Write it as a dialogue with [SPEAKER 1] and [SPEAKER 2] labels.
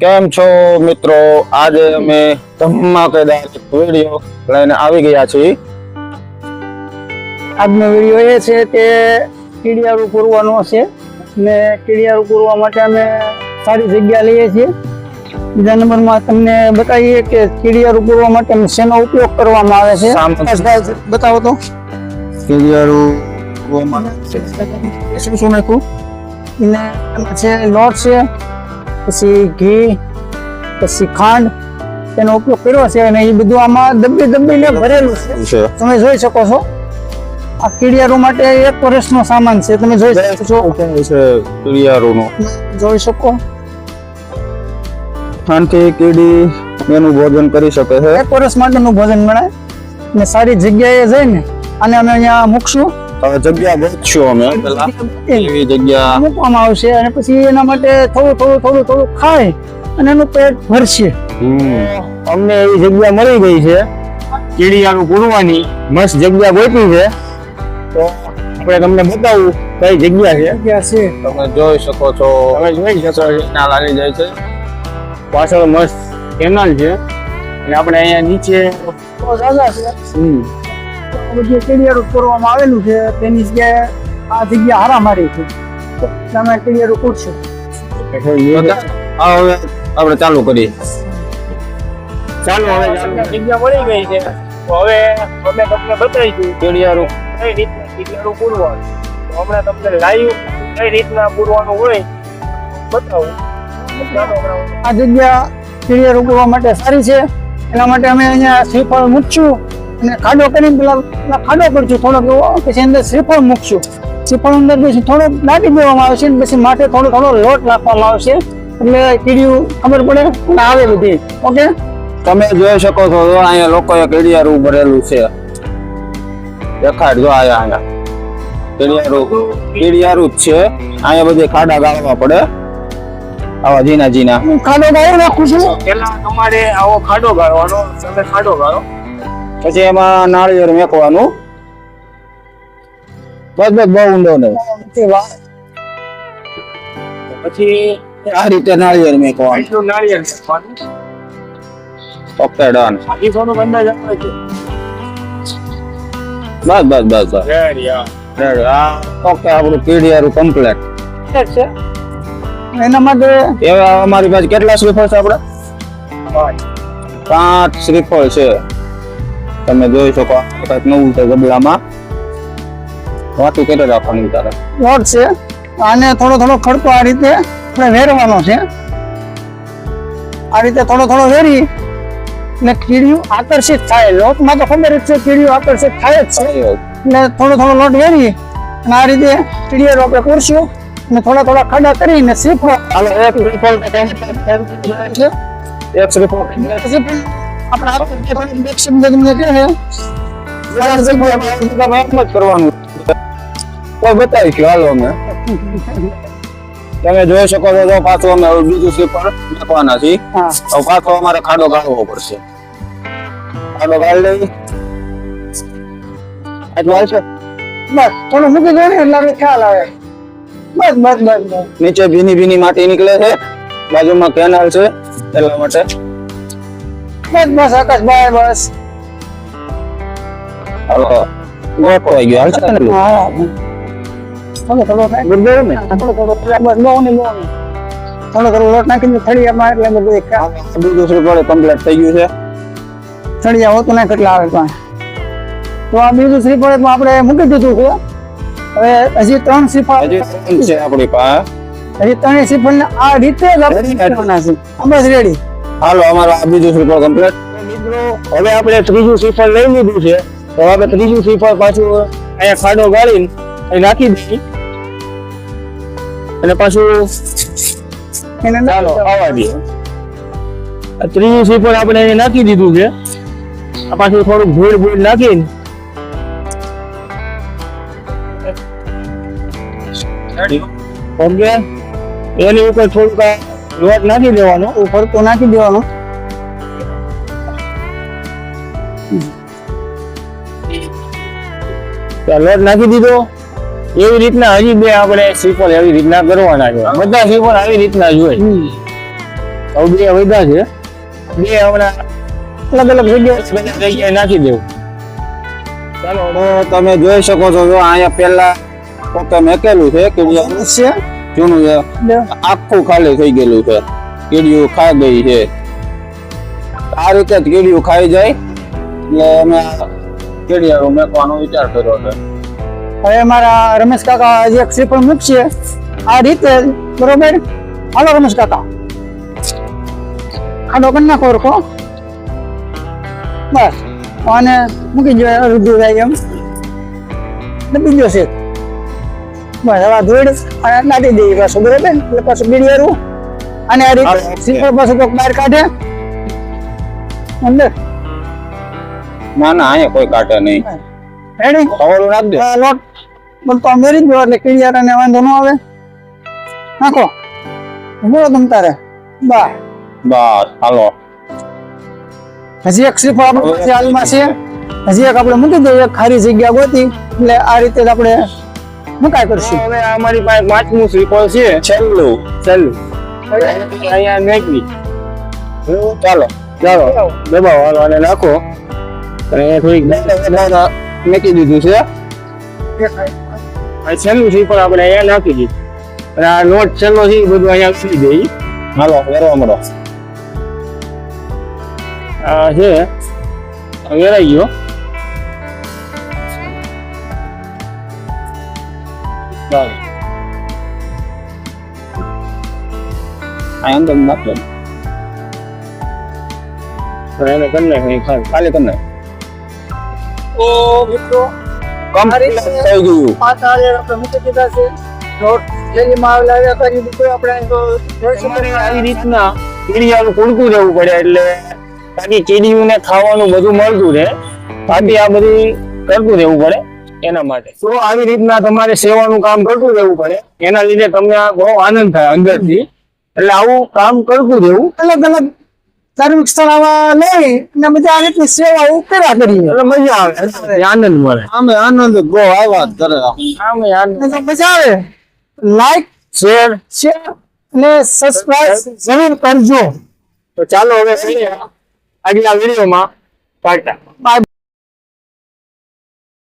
[SPEAKER 1] કેમ છો મિત્રો? આજે અમે ધમાકેદાર વીડિયો લઈને આવી ગયા છીએ.
[SPEAKER 2] આજનો વીડિયો એ છે કે કીડિયારું પૂરવાનો છે ને કીડિયારું પૂરવા માટે અમે સારી જગ્યા લઈએ છીએ. બીજા નંબરમાં તમને બતાવીએ કે કીડિયારું પૂરવા માટે શેનો ઉપયોગ કરવામાં આવે છે. બતાવો તો.
[SPEAKER 1] કિલિયરું
[SPEAKER 2] શું શું નાખ્યું? ને છે લોટ છે પછી ઘી પછી ખાંડ એનો ઉપયોગ કર્યો છે અને એ બધું આમાં દબ્બી દબીને ભરેલું છે. તમે જોઈ શકો છો. આ કીડિયારું માટે એક વર્ષનો સામાન છે. તમે જોઈ શકો છો.
[SPEAKER 1] કિલિયરુંનું
[SPEAKER 2] જોઈ શકો.
[SPEAKER 1] ખાંડથી કીડી એનું ભોજન કરી શકે છે.
[SPEAKER 2] એક વર્ષ માટેનું ભોજન મળે ને સારી જગ્યાએ જઈને અને અમે અહીંયા મૂકશું.
[SPEAKER 1] જગ્યા ગોતશું અમે. પેલા એવી જગ્યા
[SPEAKER 2] મૂકવામાં આવશે અને પછી એના માટે થોડું થોડું થોડું થોડું ખાય અને એનું પેટ ભરશે.
[SPEAKER 1] હમ.
[SPEAKER 3] અમને એવી જગ્યા મળી ગઈ છે. કીડિયાનું પૂરવાની મસ્ત જગ્યા ગોતી છે. તો આપણે તમને બતાવું કઈ જગ્યા છે.
[SPEAKER 2] જગ્યા છે.
[SPEAKER 1] તમે જોઈ શકો છો.
[SPEAKER 3] તમે જોઈ શકો છો.
[SPEAKER 1] ના લાગી જાય છે.
[SPEAKER 3] પાછળ મસ્ત કેનાલ છે. અને આપણે અહીંયા નીચે
[SPEAKER 2] તો દાદા છે.
[SPEAKER 3] હમ,
[SPEAKER 2] જે કીડિયારું કરવામાં આવેલું છે તેની જગ્યાએ આ જગ્યા હારામારી છે. તો તમે પૂરશો
[SPEAKER 1] હવે આપણે ચાલુ કરીએ.
[SPEAKER 3] ચાલો હવે જગ્યા મળી ગઈ છે. તો હવે અમે તમને બતાવીશું
[SPEAKER 1] કિલિયરું
[SPEAKER 3] કઈ રીતના કીડિયાનું પૂરવાનું. હમણાં તમને લાઈવ કઈ રીતના પૂરવાનું હોય બતાવું.
[SPEAKER 2] આ જગ્યા કીડિયારું ઉગવા માટે સારી છે. એના માટે અમે અહીંયા શ્રીફળ મૂકશું. અને ખાડો કરીને પેલા ખાડો કરશું થોડોક એવો પછી અંદર શ્રીફળ મૂકશું. શ્રીફળ અંદર પછી થોડોક દાટી દેવામાં આવશે ને પછી માટે થોડો થોડો લોટ રાખવામાં આવશે. એટલે કીડિયું ખબર પડે અને આવે બધી. ઓકે?
[SPEAKER 1] તમે જોઈ શકો છો જો અહીંયા લોકોએ કીડિયારું ભરેલું છે. દેખાડ જો આયા અહીંયા. કીડિયારું કીડિયારું જ છે. અહીંયા બધે ખાડા ગાળવા પડે. આવા ઝીણા ઝીણા.
[SPEAKER 2] હું ખાડો ગાળો નાખું છું.
[SPEAKER 3] પેલા તમારે આવો ખાડો ગાળવાનો તમે ખાડો ગાળો.
[SPEAKER 1] પછી એમાં નાળિયેર મેકવાનું. બસ બસ બહુ ઊંડો નહીં.
[SPEAKER 3] પછી
[SPEAKER 1] આ રીતે નાળિયેર મેકવાનું.
[SPEAKER 3] નાળિયેર મેકવાનું?
[SPEAKER 1] ઓકે ડન
[SPEAKER 3] એ થોડુંક અંદાજ આવે છે.
[SPEAKER 1] બસ બસ બસ બસ.
[SPEAKER 3] રેડી,
[SPEAKER 1] આ ઓકે આપણું કિલિયરું કમ્પ્લીટ
[SPEAKER 2] છે. એના માટે
[SPEAKER 1] એવા અમારી પાસે કેટલા શ્રીફળ છે આપણે
[SPEAKER 3] પાંચ.
[SPEAKER 1] પાંચ શ્રીફળ છે. તમે જોઈ શકો કંઈક નવું છે ગબલામાં વાતું કેટલો રાખવાની તારે.
[SPEAKER 2] લોટ છે. આને થોડો થોડો ખડકો આ રીતે આપણે વેરવાનો છે. આ રીતે થોડો થોડો વેરી ને કીડિયું આકર્ષિત થાય. લોટમાં તો ખબર જ છે કીડિયું આકર્ષિત થાય જ છે. એટલે થોડો થોડો લોટ વેરી અને આ રીતે કીડિયું આપણે કરશું ને થોડા થોડા ખાડા કરીને શીખવા
[SPEAKER 1] હાલો એક રિપોર્ટ
[SPEAKER 2] છે
[SPEAKER 1] એક
[SPEAKER 2] પછી આપણે આ રીતે થોડી બે શબ્દ તમને કહે છે
[SPEAKER 1] તમે એમ જ કરવાનું કોઈ બતાવીશું હાલો અમે તમે જોઈ શકો છો જો પાછું અમે હવે બીજું શ્રીફળ નાખવાના છીએ.
[SPEAKER 2] હા.
[SPEAKER 1] હવે પાછો અમારે ખાડો ગાળવો પડશે. ખાડો ગાળી લઈ આટલું હાલશે
[SPEAKER 2] બસ થોડું મૂકી દો ને એટલે આપણે ખ્યાલ આવે. બસ બસ બસ બસ.
[SPEAKER 1] નીચે ભીની ભીની માટી નીકળે છે. બાજુમાં કેનાલ છે એટલા માટે.
[SPEAKER 2] બસ બસ આકાશભાઈ બસ
[SPEAKER 1] હાલો ગોઠવાઈ ગયો હાલશે ને
[SPEAKER 2] હા થોડો થોડો થાય.
[SPEAKER 1] ને
[SPEAKER 2] થોડો થોડો બસ બહુ નહીં બહુ નહીં થોડો થોડો લોટ નાખીને થળિયામાં એટલે બધું
[SPEAKER 1] બીજું શ્રીફળ કમ્પ્લીટ થઈ ગયું છે
[SPEAKER 2] થળિયા હોતું ના કેટલા આવે પણ તો આ બીજું શ્રીફળ આપણે મૂકી દીધું છે હવે હજી ત્રણ શ્રીફળ
[SPEAKER 1] છે આપણી પાસે
[SPEAKER 2] હજી ત્રણેય શ્રીફળ આ રીતે જ આપણે છે બસ રેડી
[SPEAKER 1] હાલો અમારો આ બીજું શ્રીફળ કમ્પ્લીટ
[SPEAKER 3] મિત્રો હવે આપણે ત્રીજું શ્રીફળ લઈ લીધું છે. તો આપણે ત્રીજું શ્રીફળ પાછું અહીંયા ખાડો ગાળીને અહીં નાખી દઈએ. અને પાછું ચાલો આવવા દઈએ. ત્રીજું શ્રીફળ આપણે અહીં નાખી દીધું છે. આ પાછું થોડુંક ભૂળ ભૂળ નાખીને ઓકે એની ઉપર થોડુંક લોટ નાખી દેવાનો
[SPEAKER 2] ઉપર નાખી દેવાનો.
[SPEAKER 3] લોટ નાખી દીધો. એવી રીતના હજી બે આપણે શ્રીફળ એવી રીતના કરવાના છે. બધા શ્રીફળ આવી રીતના જોઈએ હવે બે વધ્યા છે. બે હમણાં
[SPEAKER 2] અલગ અલગ જગ્યાએ
[SPEAKER 3] નાખી દેવું. ચાલો
[SPEAKER 1] તમે જોઈ શકો છો જો અહીંયા પેલા પોતે મેકેલું છે કે
[SPEAKER 2] છે
[SPEAKER 1] જૂનું છે
[SPEAKER 2] બે
[SPEAKER 1] આખું ખાલી થઈ ગયેલું છે કીડીયું ખાઈ ગઈ છે આ રીતે જ કીડીયું ખાઈ જાય એટલે અમે આ કીડિયારું મેકવાનો વિચાર કર્યો છે
[SPEAKER 2] હવે મારા રમેશ કાકા હજી એક શ્રીફળ મૂકશે આ રીતે બરોબર હાલો રમેશ કાકા ખાડો કરી નાખો રખો બસ અને મૂકી દો રૂધું થાય એમ ડબી ગયો છે બસ હવે ધૂળ અને નાખી દઈએ પાછું બરોબર? એટલે પાછું બીડિયારું અને આ રીતે શ્રીફળ પાછું કોક બહાર કાઢે. અંદર
[SPEAKER 1] ના ના અહીંયા કોઈ કાઢે નહીં.
[SPEAKER 2] રેડી
[SPEAKER 1] કવરું નાખ દે.
[SPEAKER 2] લોટ. બોલતો મેરી દો એટલે કીડિયારાને વાંધો ન આવે. નાખો. બોલો તમ તારે. બા.
[SPEAKER 1] બસ હાલો.
[SPEAKER 2] હજી એક શ્રીફળ આપણી હાલમાં છે. હજી એક આપણે મૂકી દઈએ એક ખારી જગ્યા ગોતી. એટલે આ રીતે જ આપણે મુકાય કરશું?
[SPEAKER 3] હવે અમારી પાસે પાંચમું શ્રીફળ છે.
[SPEAKER 1] છેલ્લું.
[SPEAKER 3] છેલ્લું. અહીંયા નાખી
[SPEAKER 1] ચાલો.
[SPEAKER 3] ચાલો. દબાવો હાલો અને નાખો. અને અહીંયા થોડીક
[SPEAKER 1] મેકી દીધું છે.
[SPEAKER 3] આ છેલ્લું શ્રીફળ આપણે અહીંયા નાખી દીધું અને આ નોટ છેલ્લો છે એ બધું અહીંયા સી દઈ
[SPEAKER 1] હાલો વેરવા મળો.
[SPEAKER 3] આ છે. વેરાઈ ગયો. ચાલો
[SPEAKER 1] આ અંદર નાખ દે
[SPEAKER 3] તો એને કરી નાખીએ ખાલી
[SPEAKER 1] ખાલી કરી નાખ
[SPEAKER 2] તો મિત્રો
[SPEAKER 1] કમ્પ્લીટ થઈ ગયું
[SPEAKER 2] પાંચ હાજર આપણે મૂકી દીધા છે નોટ જેલીમાં આવેલા આવ્યા કરી દીધું આપણે તો
[SPEAKER 3] આવી રીતના કીડિયાનું કુડકું રહેવું પડે એટલે બાકી કીડીઓને ખાવાનું બધું મળતું રહે બાકી આ બધી કરતું રહેવું પડે એના માટે. તો આવી રીતના તમારે સેવાનું કામ કરતું રહેવું પડે. એના લીધે તમને આ બહુ આનંદ થાય અંદરથી. એટલે આવું કામ કરતું રહેવું.
[SPEAKER 2] અલગ અલગ ધાર્મિક સ્થળ આવા લઈ અને બધા આ રીતની સેવાઓ કર્યા કરીએ.
[SPEAKER 3] એટલે મજા આવે. આનંદ મળે.
[SPEAKER 1] આમે આનંદ બહુ આવ્યા કરે
[SPEAKER 3] આમે. આનંદ.
[SPEAKER 2] મજા આવે. લાઈક
[SPEAKER 3] શેર
[SPEAKER 2] શેર અને સબસ્ક્રાઇબ જરૂર કરજો.
[SPEAKER 3] તો ચાલો હવે આગલા વિડીયોમાં. ટાટા
[SPEAKER 2] બાય